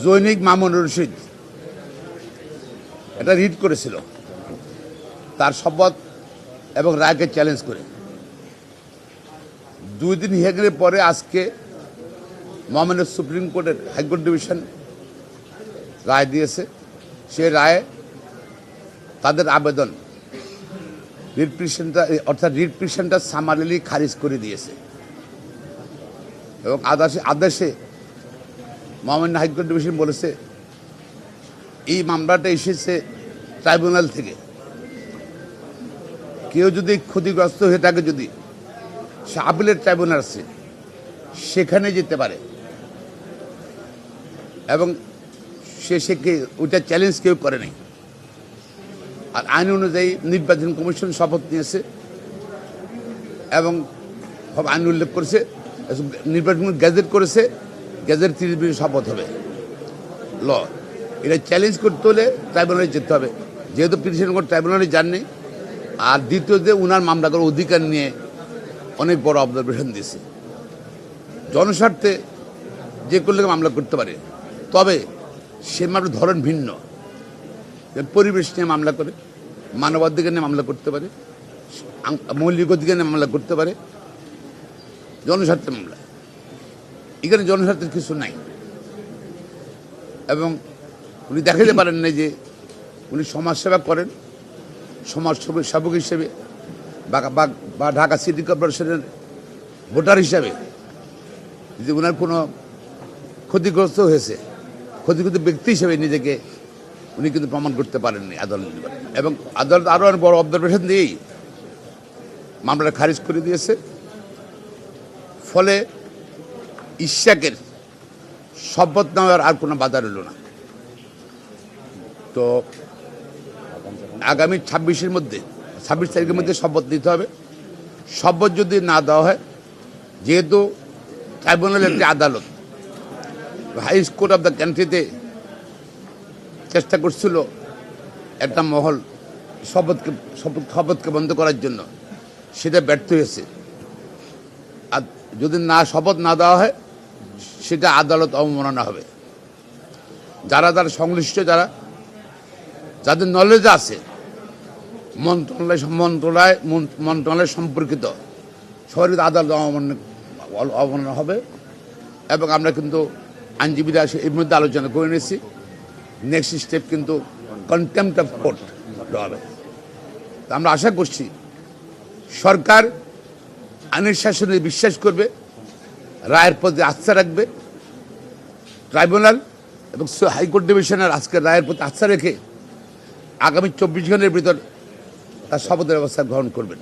জৈনিক মামুন রশিদ। এটা রিড করেছিল। তার শপথ এবং রায়কে চ্যালেঞ্জ করে। দুই দিন হেগড়ে পরে আজকে মহামান্য সুপ্রিম কোর্টের হাইকোর্ট ডিভিশন রায় দিয়েছে। সে রায়ে তাদের আবেদন রিট অর্থাৎ রিট পিটিশনটা সামারিলি খারিজ করে দিয়েছে। এবং আদেশে আদেশে মহামান্য হাইকোর্ট ডিভিশন বলেছে, এই মামলাটা এসেছে ট্রাইব্যুনাল থেকে। কেউ যদি ক্ষতিগ্রস্ত হয়ে থাকে, যদি সে আপিলের ট্রাইব্যুনাল আছে, সেখানে যেতে পারে। এবং সে সে ওইটা চ্যালেঞ্জ কেউ করে নাই। আর আইন অনুযায়ী নির্বাচন কমিশন শপথ নিয়েছে এবং আইন উল্লেখ করেছে, নির্বাচন গ্যাজেট করেছে গ্যাজেট তিরিশ মিনিট শপথ হবে। ল, এটা চ্যালেঞ্জ করতে হলে ট্রাইব্যুনালে যেতে হবে। যেহেতু পিটিশন কোর্ট ট্রাইব্যুনালে যাননি, আর দ্বিতীয় যে উনার মামলা করার অধিকার নিয়ে অনেক বড় অবজারভেশন দিয়েছে। জনস্বার্থে যে করলে মামলা করতে পারে। তবে সে মামলার ধরন ভিন্ন। পরিবেশ নিয়ে মামলা করে, মানবাধিকার নিয়ে মামলা করতে পারে মৌলিক অধিকার নিয়ে মামলা করতে পারে, জনস্বার্থে মামলা। এখানে জনস্বার্থের কিছু নাই। এবং উনি দেখাতে পারেন না যে উনি সমাজসেবা করেন, সমাজ সেবক- হিসেবে, বা ঢাকা সিটি কর্পোরেশনের ভোটার হিসাবে। যদি ওনার কোনো ক্ষতিগ্রস্ত হয়েছে, ক্ষতিগ্রস্ত ব্যক্তি হিসেবে নিজেকে উনি কিন্তু প্রমাণ করতে পারেননি আদালত এবং আদালত আরও অনেক বড় অবজারভেশন দিয়েই মামলাটা খারিজ করে দিয়েছে। ফলে ইশাকের শপথ নেওয়ার আর কোনো বাধা রইল না। তো আগামী ছাব্বিশের মধ্যে, ছাব্বিশ তারিখের মধ্যে শপথ নিতে হবে। শপথ যদি না দেওয়া হয়, যেহেতু ট্রাইব্যুনাল একটি আদালত হাই কোর্ট অফ দ্য কান্ট্রিতে চেষ্টা করছিল একটা মহল শপথকে, শপথ, শপথকে বন্ধ করার জন্য, সেটা ব্যর্থ হয়েছে। আর যদি না, শপথ না দেওয়া হয় সেটা আদালত অবমাননা হবে। যারা যারা সংশ্লিষ্ট, যারা যাদের নলেজ আছে, মন্ত্রণালয় মন্ত্রণালয় মন্ত্রণালয় সম্পর্কিত সবাই আদালত অবমাননা হবে এবং আমরা কিন্তু আইনজীবীরা এর মধ্যে আলোচনা করে নিয়েছি। নেক্সট স্টেপ কিন্তু কন্টেম্পট অফ কোর্ট হবে। আমরা আশা করছি সরকার আইনের শাসনে বিশ্বাস করবে। রায়ের প্রতি আস্থা রাখবে। ট্রাইব্যুনাল এবং হাইকোর্ট ডিভিশনের আজকের রায়ের প্রতি আস্থা রেখে আগামী চব্বিশ ঘণ্টার ভিতর তার শপথের ব্যবস্থা গ্রহণ করবেন।